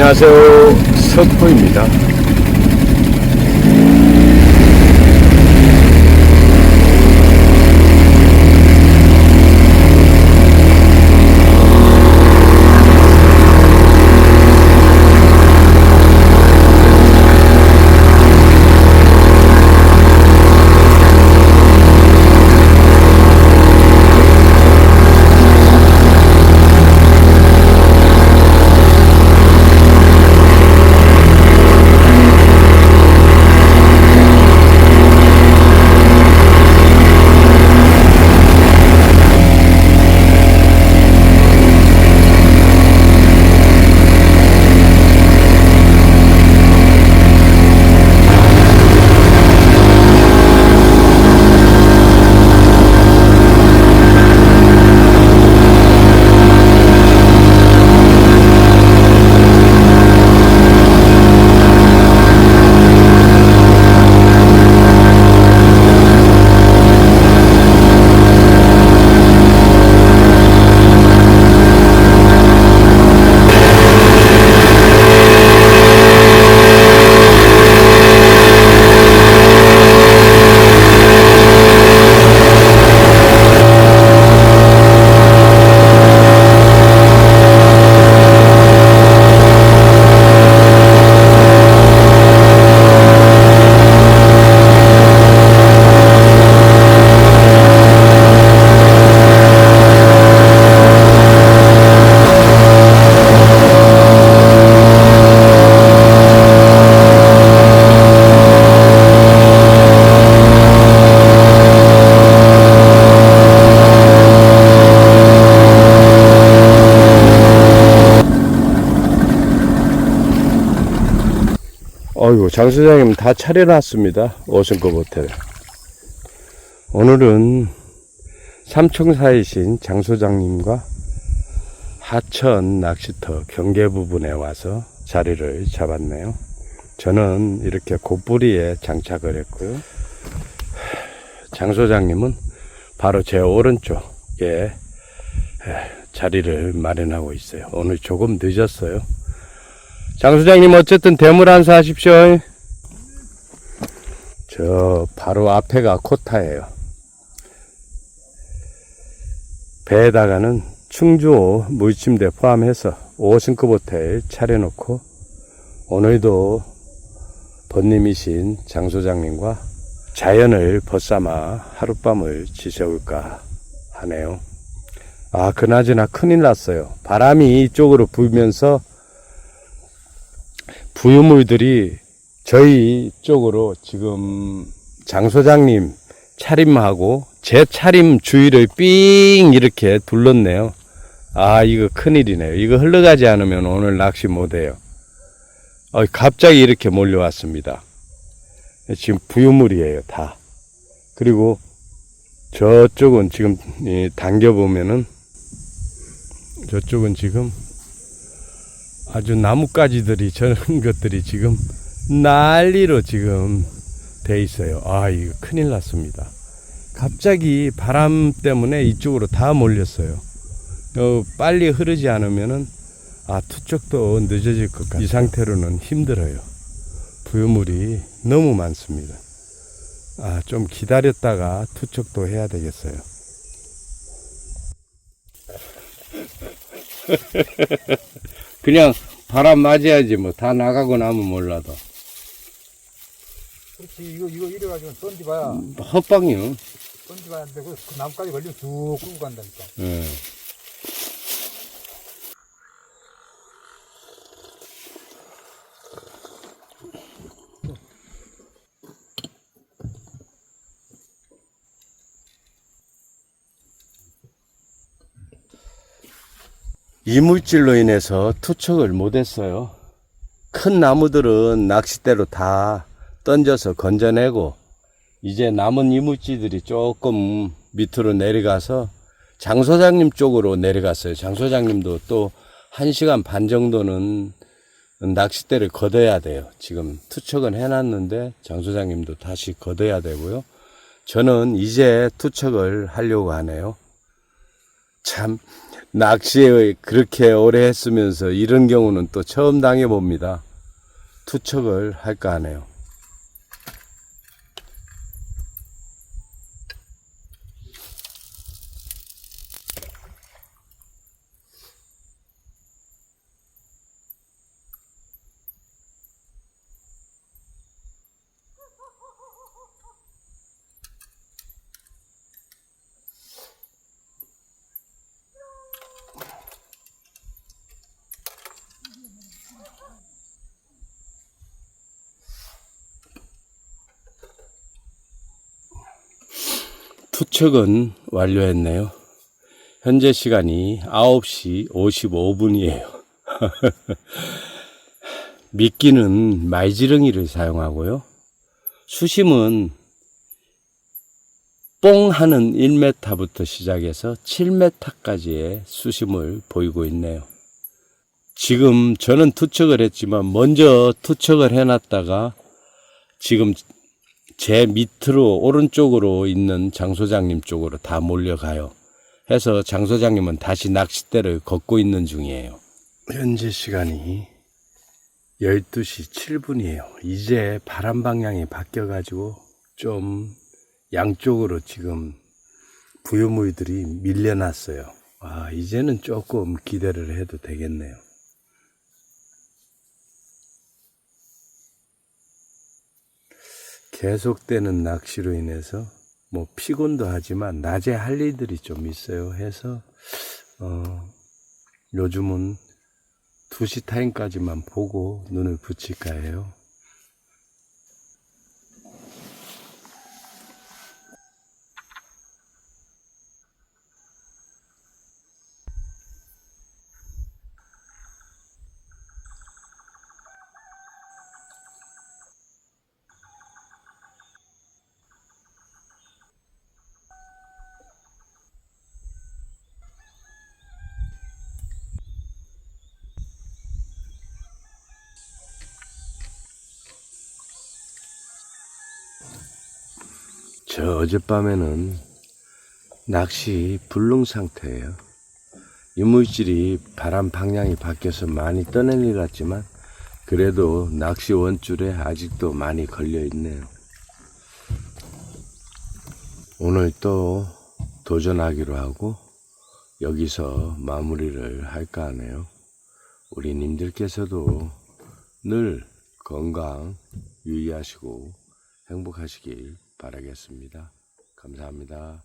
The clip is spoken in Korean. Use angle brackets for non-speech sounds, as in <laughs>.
안녕하세요. 석포입니다. 어이구, 장 소장님 다 차려놨습니다. 5성급 호텔. 오늘은 삼총사이신 장 소장님과 하천 낚시터 경계 부분에 와서 자리를 잡았네요. 저는 이렇게 곧부리에 장착을 했고요. 장 소장님은 바로 제 오른쪽에 자리를 마련하고 있어요. 오늘 조금 늦었어요. 장 소장님 어쨌든 대물 한사 하십시오. 저 바로 앞에가 코타예요. 배에다가는 충주호 물침대 포함해서 5승급 호텔 차려놓고 오늘도 번님이신 장 소장님과 자연을 벗삼아 하룻밤을 지새울까 하네요. 아 그나저나 큰일 났어요. 바람이 이쪽으로 불면서 부유물들이 저희 쪽으로 지금 장 소장님 차림하고 제 차림 주위를 삥 이렇게 둘렀네요. 아 이거 큰일이네요. 이거 흘러가지 않으면 오늘 낚시 못해요. 어, 갑자기 이렇게 몰려왔습니다. 지금 부유물이에요 다. 그리고 저쪽은 지금 이 당겨보면은 저쪽은 지금 아주 나뭇가지들이 <laughs> 저런 것들이 지금 난리로 지금 돼 있어요. 아, 이거 큰일 났습니다. 갑자기 바람 때문에 이쪽으로 다 몰렸어요. 어, 빨리 흐르지 않으면은 아, 투척도 늦어질 것 같아요. 이 상태로는 힘들어요. 부유물이 너무 많습니다. 아, 좀 기다렸다가 투척도 해야 되겠어요. <laughs> 그냥 바람 맞아야지 뭐. 다 나가고 나면 몰라도. 그렇지. 이거 이거 이래 가지고 던지봐야. 헛방이요. 던지봐야 안 되고 그 나뭇가지 걸리면 쭉 끌고 간다니까. 예. 이물질로 인해서 투척을 못했어요. 큰 나무들은 낚싯대로 다 던져서 건져내고 이제 남은 이물질들이 조금 밑으로 내려가서 장 소장님 쪽으로 내려갔어요. 장 소장님도 또한 시간 반 정도는 낚싯대를 걷어야 돼요. 지금 투척은 해놨는데 장 소장님도 다시 걷어야 되고요. 저는 이제 투척을 하려고 하네요. 참 낚시에 그렇게 오래 했으면서 이런 경우는 또 처음 당해봅니다. 투척을 할까 하네요. 투척은 완료했네요. 현재 시간이 9시 55분이에요. <laughs> 미끼는 말지렁이를 사용하고요. 수심은 뽕 하는 1m부터 시작해서 7m까지의 수심을 보이고 있네요. 지금 저는 투척을 했지만 먼저 투척을 해놨다가 지금 제 밑으로 오른쪽으로 있는 장 소장님 쪽으로 다 몰려가요. 해서 장 소장님은 다시 낚싯대를 걷고 있는 중이에요. 현재 시간이 12시 7분이에요. 이제 바람 방향이 바뀌어가지고 좀 양쪽으로 지금 부유무이들이 밀려났어요. 아, 이제는 조금 기대를 해도 되겠네요. 계속되는 낚시로 인해서 뭐 피곤도 하지만 낮에 할 일들이 좀 있어요. 해서 어 요즘은 2시 타임까지만 보고 눈을 붙일까 해요. 저 어젯밤에는 낚시 불능 상태예요. 이물질이 바람 방향이 바뀌어서 많이 떠낼 일 같지만 그래도 낚시 원줄에 아직도 많이 걸려 있네요. 오늘 또 도전하기로 하고 여기서 마무리를 할까 하네요. 우리 님들께서도 늘 건강 유의하시고 행복하시길 바라겠습니다. 감사합니다.